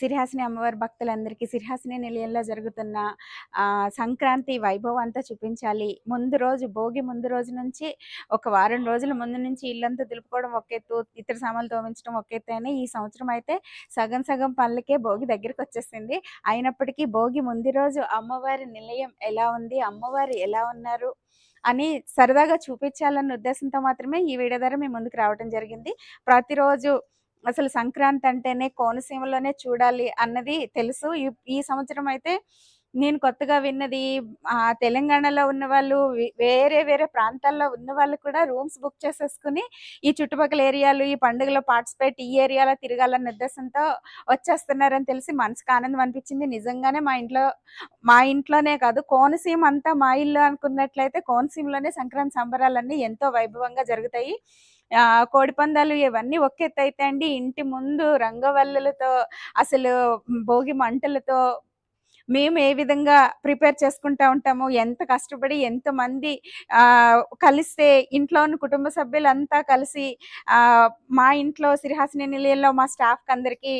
సిరిహాసిని అమ్మవారి భక్తులందరికీ సిరిహాసిని నిలయంలో జరుగుతున్న సంక్రాంతి వైభవం అంతా చూపించాలి. ముందు రోజు భోగి ముందు రోజు నుంచి ఒక వారం రోజుల ముందు నుంచి ఇల్లంతా దులుపుకోవడం ఒక ఎత్తు ఇతర సామాన్లు తోమించడం ఒక ఎత్తు అయినా ఈ సంవత్సరం అయితే సగం సగం పనులకే భోగి దగ్గరికి వచ్చేసింది. అయినప్పటికీ భోగి ముందు రోజు అమ్మవారి నిలయం ఎలా ఉంది అమ్మవారు ఎలా ఉన్నారు అని సరదాగా చూపించాలన్న ఉద్దేశంతో మాత్రమే ఈ వీడియో ద్వారా మేము ముందుకు రావడం జరిగింది. ప్రతిరోజు అసలు సంక్రాంతి అంటేనే కోనసీమలోనే చూడాలి అన్నది తెలుసు. ఈ- సంవత్సరం అయితే నేను కొత్తగా విన్నది ఆ తెలంగాణలో ఉన్న వాళ్ళు వేరే వేరే ప్రాంతాల్లో ఉన్న వాళ్ళు కూడా రూమ్స్ బుక్ చేసేసుకుని ఈ చుట్టుపక్కల ఏరియాలు ఈ పండుగలో పార్టిసిపేట్ ఈ ఏరియాలో తిరగాలన్న ఉద్దేశంతో వచ్చేస్తున్నారని తెలిసి మనసుకు ఆనందం అనిపించింది. నిజంగానే మా ఇంట్లో మా ఇంట్లోనే కాదు కోనసీమ అంతా మా ఇల్లు అనుకున్నట్లయితే కోనసీమలోనే సంక్రాంతి సంబరాలన్నీ ఎంతో వైభవంగా జరుగుతాయి. ఆ కోడి పందాలు ఇవన్నీ ఒక ఎత్తు అయితే అండి ఇంటి ముందు రంగవల్లులతో అసలు భోగి మంటలతో మేము ఏ విధంగా ప్రిపేర్ చేసుకుంటా ఉంటాము ఎంత కష్టపడి ఎంతమంది ఆ కలిస్తే ఇంట్లో ఉన్న కుటుంబ సభ్యులంతా కలిసి ఆ మా ఇంట్లో సిరిహాసిని నిలయంలో మా స్టాఫ్ అందరికి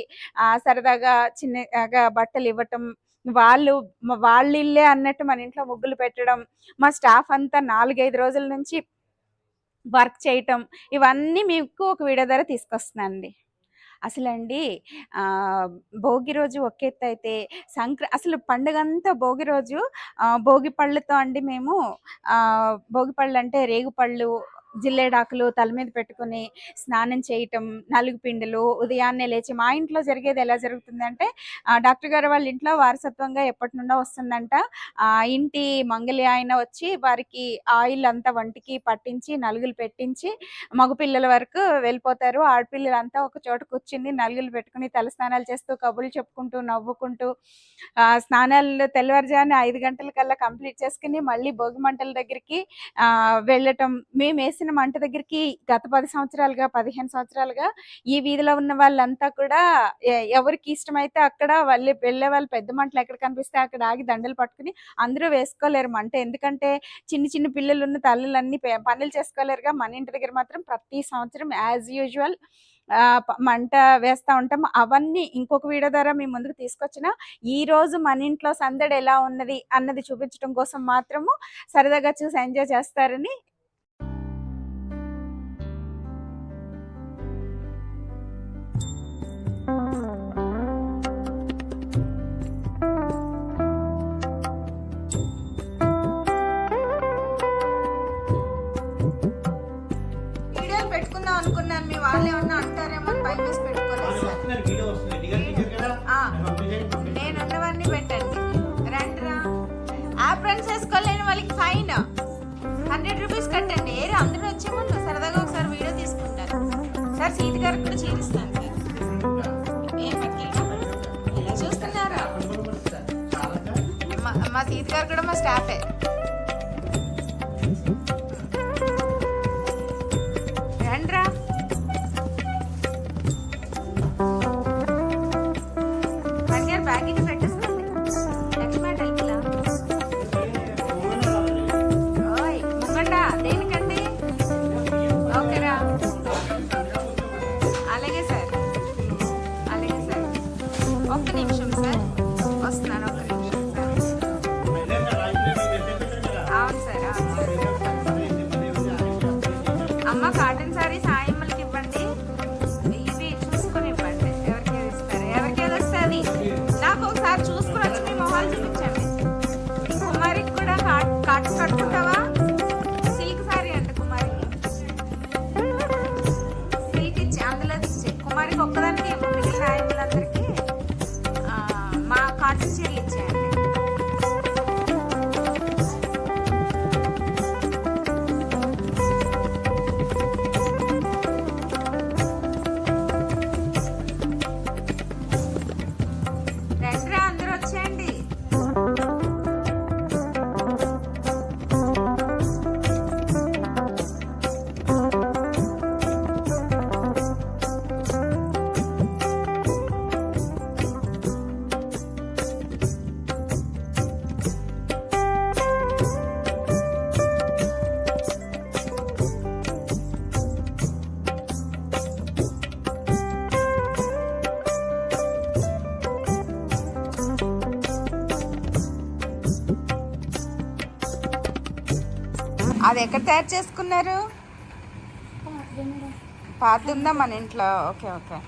సరదాగా చిన్నగా బట్టలు ఇవ్వటం వాళ్ళు వాళ్ళిల్లే వాళ్ళ ఇల్లే అన్నట్టు మన ఇంట్లో ముగ్గులు పెట్టడం మా స్టాఫ్ అంతా నాలుగైదు రోజుల నుంచి వర్క్ చేయటం ఇవన్నీ మీకు ఒక వీడియో ద్వారా తీసుకొస్తున్నానండి అసలండి భోగి రోజు ఒక ఎత్తు అయితే సంక్ర అసలు పండుగ అంతా భోగి రోజు భోగి పళ్ళతో అండి మేము భోగి పళ్ళు అంటే రేగు పళ్ళు జిల్లేడాకులు తల మీద పెట్టుకుని స్నానం చేయటం నలుగు పిండిలు ఉదయాన్నే లేచి మా ఇంట్లో జరిగేది ఎలా జరుగుతుందంటే డాక్టర్ గారు వాళ్ళ ఇంట్లో వారసత్వంగా ఎప్పటి నుండో వస్తుందంట. ఇంటి మంగళి ఆయన వచ్చి వారికి ఆయిల్ అంతా వంటికి పట్టించి నలుగులు పెట్టించి మగపిల్లల వరకు వెళ్ళిపోతారు. ఆడపిల్లలంతా ఒక చోట కూర్చుని నలుగులు పెట్టుకుని తల స్నానాలు చేస్తూ కబుర్లు చెప్పుకుంటూ నవ్వుకుంటూ స్నానాలు తెల్లవారుజామున ఐదు గంటల కల్లా కంప్లీట్ చేసుకుని మళ్ళీ భోగి మంటల దగ్గరికి వెళ్ళటం మేము చేసిన మంట దగ్గరికి గత పది సంవత్సరాలుగా పదిహేను సంవత్సరాలుగా ఈ వీధిలో ఉన్న వాళ్ళంతా కూడా ఎవరికి ఇష్టమైతే అక్కడ వాళ్ళు వెళ్ళే వాళ్ళు పెద్ద మంటలు ఎక్కడ కనిపిస్తే అక్కడ ఆగి దండలు పట్టుకుని అందరూ వేసుకోలేరు మంట. ఎందుకంటే చిన్న చిన్న పిల్లలు ఉన్న తల్లులన్నీ పనులు చేసుకోలేరుగా. మన ఇంటి దగ్గర మాత్రం ప్రతి సంవత్సరం యాజ్ యూజువల్ మంట వేస్తూ ఉంటాం. అవన్నీ ఇంకొక వీడియో ద్వారా మీ ముందుకు తీసుకొచ్చిన ఈ రోజు మన ఇంట్లో సందడి ఎలా ఉన్నది అన్నది చూపించడం కోసం మాత్రము సరదాగా చూసి ఎంజాయ్ చేస్తారని సీత గారికి సార్ చూస్తున్నారా? మా మా సీత గారు కూడా మా స్టాఫే. Off the name, Shamsar. అది ఎక్కడ తయారు చేసుకున్నారు? పాత ఉందా మన ఇంట్లో? Okay okay.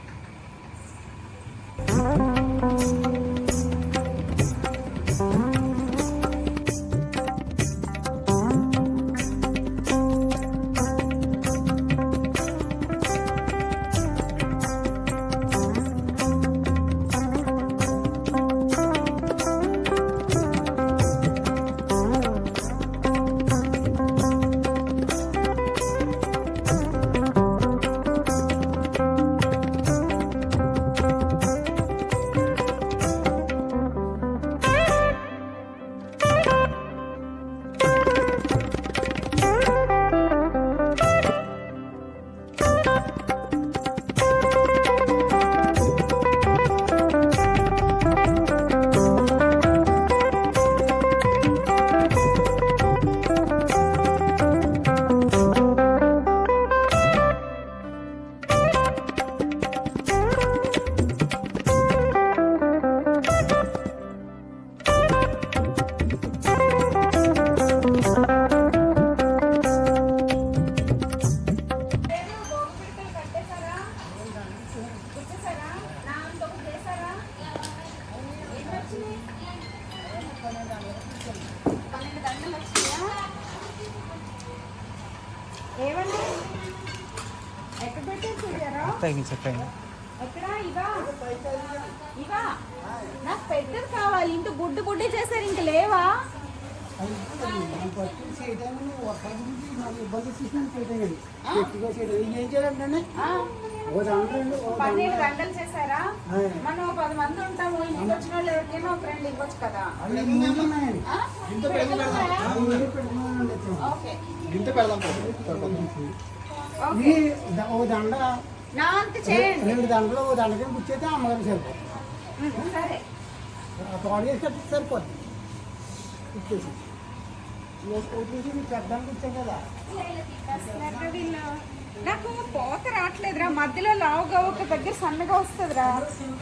చెప్పండి. ఇవా? ఇవా? నాకు పెద్దది కావాలి. ఇంత గుడ్డు గుడ్డి చేశారు ఇంక లేవా? ఆ, పన్నీరు గంటలు చేశారా? మనం పది మంది ఉంటాము. ఇంటికి వచ్చిన వాళ్ళు ఎవరికైనా ఒక రెండు ఇవ్వచ్చు కదా? ఓకే. దండ నా అంత చేయండి. రెండు దండలు ఓ దండకి కూర్చోతే అమ్మగారికి సరిపోతుంది సరే. తోడు చేసి కట్టి సరిపోతుంది ఇచ్చేసి. నాకు పోత రావట్లేదురా. మధ్యలో లావుగా ఒక దగ్గర సన్నగా వస్తుందిరా.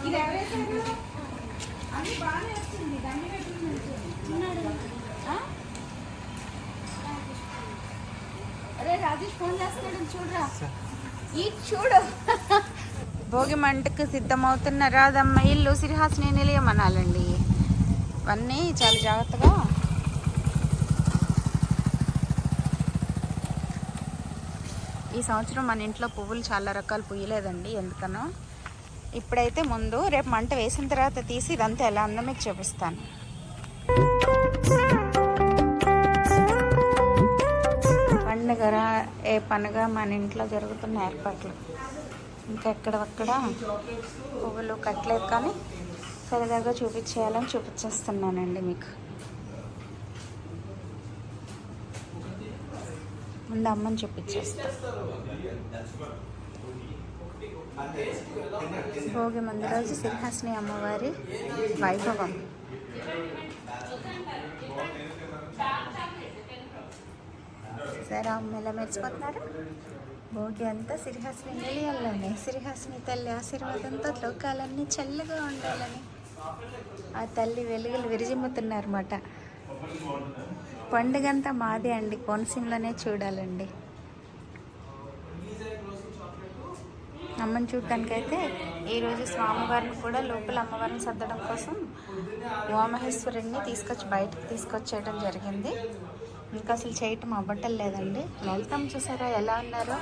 ఇది ఎవరైతే అన్ని బాగానే వచ్చింది దాన్ని పెట్టుకుని ఆ? అరే రాజేష్ ఫోన్ చేస్తున్నాడు. చూడరా చూడు. భోగి మంటకు సిద్ధమవుతున్న రాధమ్మ ఇల్లు సిరిహాసిని నిలయం అనాలండి ఇవన్నీ చాలా జాగ్రత్తగా. ఈ సంవత్సరం మన ఇంట్లో పువ్వులు చాలా రకాలు పుయ్యలేదండి ఎందుకనో. ఇప్పుడైతే ముందు రేపు మంట వేసిన తర్వాత తీసి ఇదంతా ఎలా అందో మీకు చూపిస్తాను. ఏ పండుగ మన ఇంట్లో జరుగుతున్న ఏర్పాట్లు. ఇంకా ఎక్కడక్కడ పువ్వులు కట్టలేదు కానీ సరదాగా చూపించేయాలని చూపించేస్తున్నానండి మీకు. ముందు అమ్మని చూపించేస్తా. భోగి ముందు రోజు సింహాసిని అమ్మవారి వైభవం. సరే అమ్మ ఎలా మెచ్చిపోతున్నారు భోగి అంతా సిరిహాసిని నిలయాలని సిరిహాసిని తల్లి ఆశీర్వాదంతో లోకాలన్నీ చల్లగా ఉండాలని ఆ తల్లి వెలుగులు విరిజిమ్ముతున్నారన్నమాట. పండుగంతా మాదే అండి కోనసీమలోనే చూడాలండి. అమ్మని చూడటానికైతే ఈరోజు స్వామివారిని కూడా లోపల అమ్మవారిని సర్దడం కోసం ఉమామహేశ్వరుడిని తీసుకొచ్చి బయటకు తీసుకొచ్చేయడం జరిగింది. ఇంకా అసలు చేయటం అవ్వటం లేదండి లలితం చూసారా ఎలా ఉన్నారో?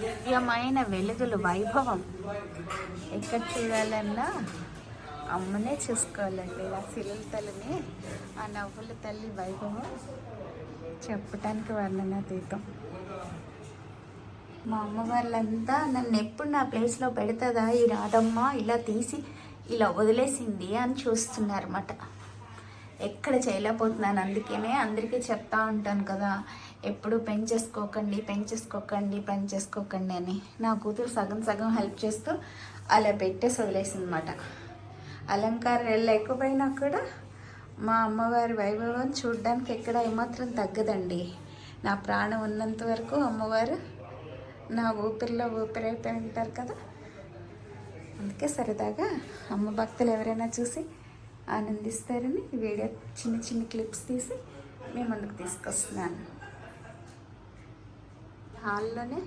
దివ్యమైన వెలుగులు వైభవం. ఎక్కడ చూడాలన్నా అమ్మనే చూసుకోవాలండి. ఆ శిలుల తల్లిని ఆ నవ్వుల తల్లి వైభవం చెప్పటానికి వర్ణనాతీతం మా అమ్మ వాళ్ళంతా నన్ను ఎప్పుడు నా ప్లేస్లో పెడతదా? ఈ రాధమ్మ ఇలా తీసి ఇలా వదిలేసింది అని చూస్తున్నారన్నమాట. ఎక్కడ చేయలేకపోతున్నాను అందుకనే అందరికీ చెప్తా ఉంటాను కదా ఎప్పుడు పెంచేసుకోకండి పెంచేసుకోకండి పెంచేసుకోకండి అని. నా కూతురు సగం సగం హెల్ప్ చేస్తూ అలా పెట్టేసి వదిలేసిందనమాట అలంకారం లేకపోయినా కూడా మా అమ్మవారి వైభవం చూడడానికి ఎక్కడ ఏమాత్రం తగ్గదండి. నా ప్రాణం ఉన్నంత వరకు అమ్మవారు నా ఊపిరిలో ఊపిరైపోయి ఉంటారు కదా. అందుకే సరదాగా అమ్మ భక్తులు ఎవరైనా చూసి ఆనందిస్తారని వీడియో చిన్న చిన్న క్లిప్స్ తీసి మీ ముందుకు తీసుకొస్తున్నాను. హాల్లోనే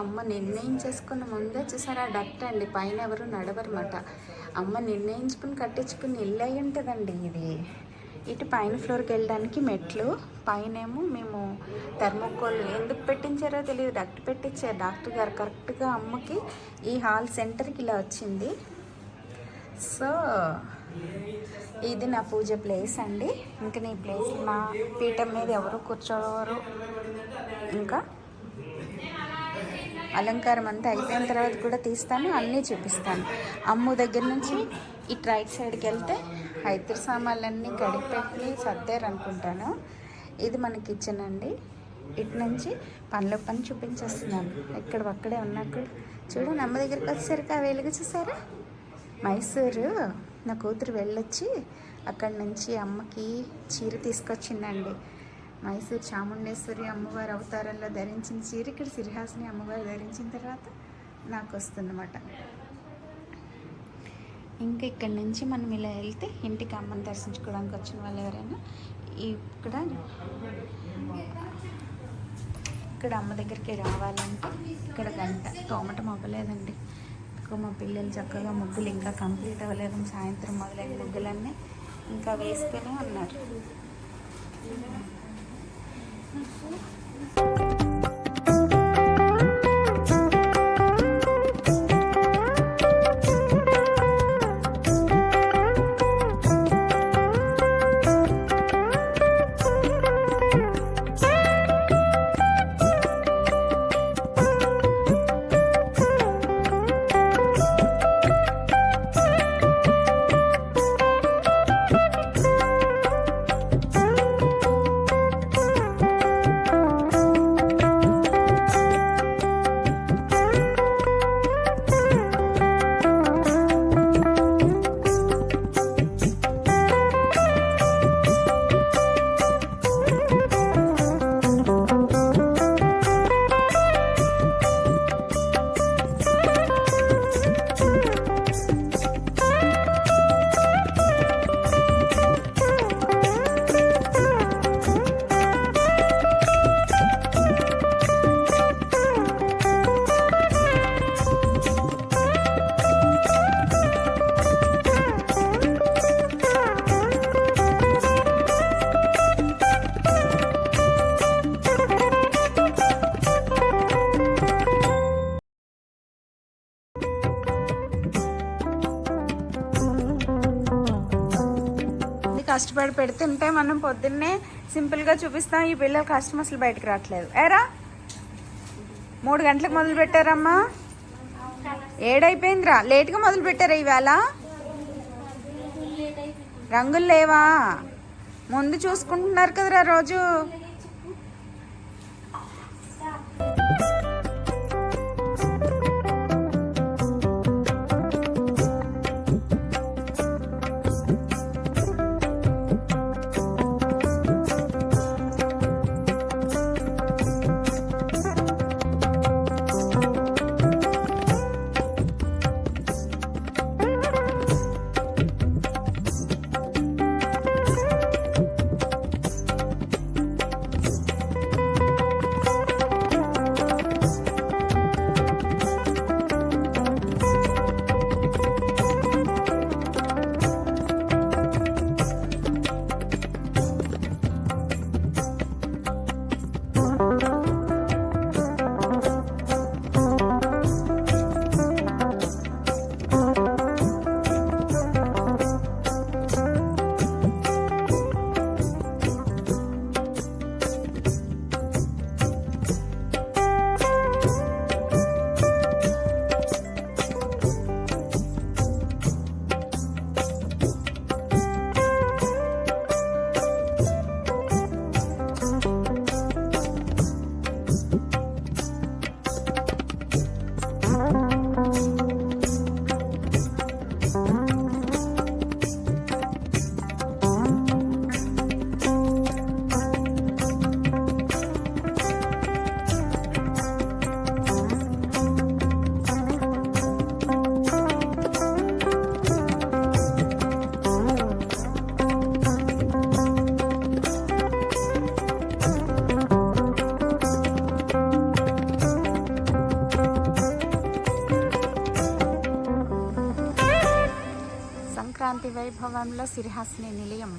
అమ్మ నిర్ణయం చేసుకున్న ముందే చూసారా డక్ట్ అండి. పైన ఎవరు నడవరమాట అమ్మ నిర్ణయించుకుని కట్టించుకుని ఇల్లు అయి ఉంటుందండి ఇది. ఇటు పైన ఫ్లోర్కి వెళ్ళడానికి మెట్లు పైనేమో మేము థర్మోకోల్ ఎందుకు పెట్టించారో తెలియదు. డక్ట్ పెట్టించారు. డాక్టర్ గారు కరెక్ట్గా అమ్మకి ఈ హాల్ సెంటర్కి ఇలా వచ్చింది. సో ఇది నా పూజ ప్లేస్ అండి. ఇంకా నీ ప్లేస్ నా పీఠం మీద ఎవరు కూర్చోవరు ఇంకా అలంకారం అంతా అయిపోయిన తర్వాత కూడా తీస్తాను అన్నీ చూపిస్తాను. అమ్ము దగ్గర నుంచి ఇటు రైట్ సైడ్కి వెళ్తే హైదర్ సామాన్లన్నీ గడిపెట్టి సర్దారు అనుకుంటాను. ఇది మన కిచెన్ అండి. ఇటు నుంచి పనుల పని చూపించేస్తున్నాను. ఎక్కడ ఒక్కడే ఉన్నప్పుడు చూడండి అమ్మ దగ్గరికి వచ్చేసరికి ఆ వెలుగు చూసారా? మైసూరు. నా కూతురు వెళ్ళొచ్చి అక్కడి నుంచి అమ్మకి చీర తీసుకొచ్చిందండి. మైసూర్ చాముండేశ్వరి అమ్మవారి అవతారంలో ధరించిన చీర ఇక్కడ సిరిహాసిని అమ్మవారు ధరించిన తర్వాత నాకు వస్తుందన్నమాట. ఇంకా ఇక్కడి నుంచి మనం ఇలా వెళ్తే ఇంటికి అమ్మని దర్శించుకోవడానికి వచ్చిన వాళ్ళు ఎవరైనా ఇక్కడ ఇక్కడ అమ్మ దగ్గరికి రావాలంటే ఇక్కడ గంట. తోమట అవ్వలేదండి. ఇంకా మా పిల్లలు చక్కగా ముగ్గులు ఇంకా కంప్లీట్ అవ్వలేదు. సాయంత్రం మొదలైన ముగ్గులన్నీ ఇంకా వేస్తూనే ఉన్నారు. ఇది పెడుతుంటే మనం పొద్దున్నే సింపుల్గా చూపిస్తాం ఈ పిల్లలు కస్టమర్స్ బయటకు రావట్లేదు. ఏరా? మూడు గంటలకు మొదలు పెట్టారమ్మా. ఏడైపోయిందిరా. లేట్గా మొదలు పెట్టారా ఈవేళ రంగులు లేవా? ముందు చూసుకుంటున్నారు కదరా రోజు. వైభవంలో సిరిహాసిని నిలయం.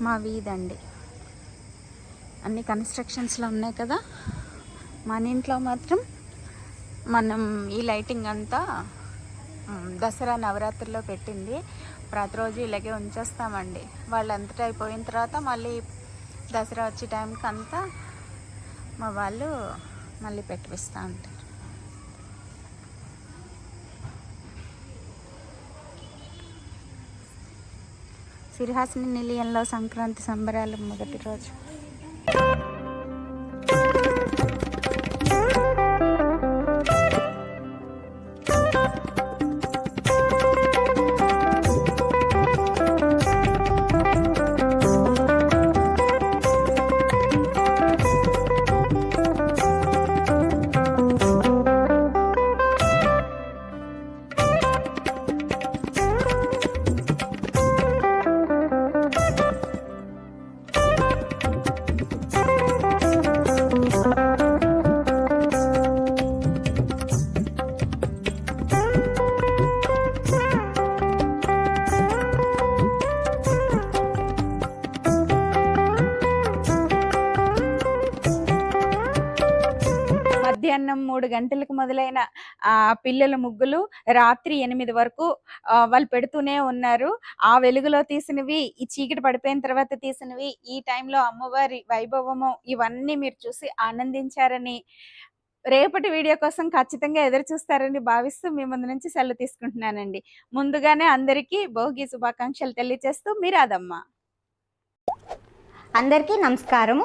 మా వీధండి. అన్ని కన్స్ట్రక్షన్స్లో ఉన్నాయి కదా? మన ఇంట్లో మాత్రం మనం ఈ లైటింగ్ అంతా దసరా నవరాత్రిలో పెట్టింది. ప్రతిరోజు ఇలాగే ఉంచేస్తామండి. వాళ్ళంతటా అయిపోయిన తర్వాత మళ్ళీ దసరా వచ్చే టైంకి అంతా మా వాళ్ళు మళ్ళీ పెట్టిస్తూ ఉంటారు. సిరిహాసిని నిలయంలో సంక్రాంతి సంబరాలు మొదటి రోజు. మధ్యాహ్నం మూడు గంటలకు మొదలైన ఆ పిల్లల ముగ్గులు రాత్రి ఎనిమిది వరకు వాళ్ళు పెడుతూనే ఉన్నారు. ఆ వెలుగులో తీసినవి ఈ చీకటి పడిపోయిన తర్వాత తీసినవి ఈ టైంలో అమ్మవారి వైభవము ఇవన్నీ మీరు చూసి ఆనందించారని రేపటి వీడియో కోసం ఖచ్చితంగా ఎదురు చూస్తారని భావిస్తూ మీ ముందు నుంచి సెలవు తీసుకుంటున్నానండి. ముందుగానే అందరికీ భోగి శుభాకాంక్షలు తెలియజేస్తూ మీరాదమ్మ. అందరికీ నమస్కారము.